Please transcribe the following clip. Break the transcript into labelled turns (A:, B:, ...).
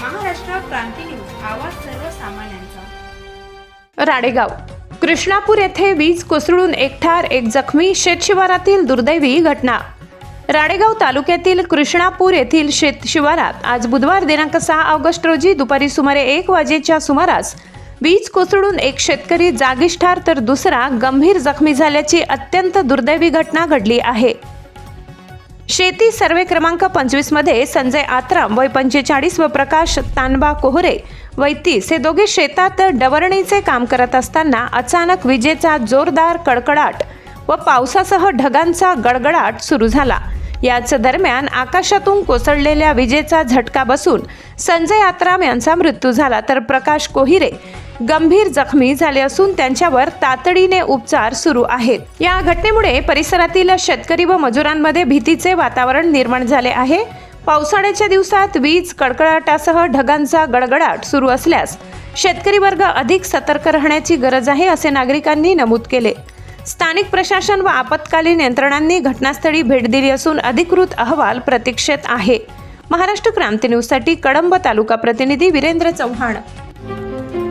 A: क्रांती news आवाज सर्वसामान्यांचा.
B: राडेगाव. कृष्णापूर येथे वीज कोसळून एक ठार एक जखमी शेतशिवारातील दुर्दैवी घटना. राडेगाव तालुक्यातील कृष्णापूर येथील शेत शिवारात आज बुधवार दिनांक सहा ऑगस्ट रोजी दुपारी सुमारे एक वाजेच्या सुमारास वीज कोसळून एक शेतकरी जागीच ठार तर दुसरा गंभीर जखमी झाल्याची अत्यंत दुर्दैवी घटना घडली आहे. शेती सर्वे क्रमांक पंचवीसमध्ये संजय आत्राम वय पंचेचाळीस व प्रकाश तानबा कोहरे वय तीस हे दोघे शेतात डवरणीचे काम करत असताना अचानक विजेचा जोरदार कडकडाट व पावसासह ढगांचा गडगडाट सुरू झाला. याच दरम्यान आकाशातून कोसळलेल्या विजेचा झटका बसून संजय आत्राम यांचा मृत्यू झाला. तर प्रकाश कोहिरे गंभीर जखमी झाले असून त्यांच्यावर तातडीने उपचार सुरू आहेत. या घटनेमुळे परिसरातील शेतकरी व मजुरांमध्ये भीतीचे वातावरण निर्माण झाले आहे. पावसाळ्याच्या दिवसात वीज कडकडाटासह ढगांचा गडगडाट सुरू असल्यास शेतकरी वर्ग अधिक सतर्क राहण्याची गरज आहे असे नागरिकांनी नमूद केले. स्थानिक प्रशासन व आपत्कालीन यंत्रणांनी घटनास्थळी भेट दिली असून अधिकृत अहवाल प्रतीक्षेत आहे. महाराष्ट्र क्रांती न्यूजसाठी कळंब तालुका प्रतिनिधी वीरेंद्र चव्हाण.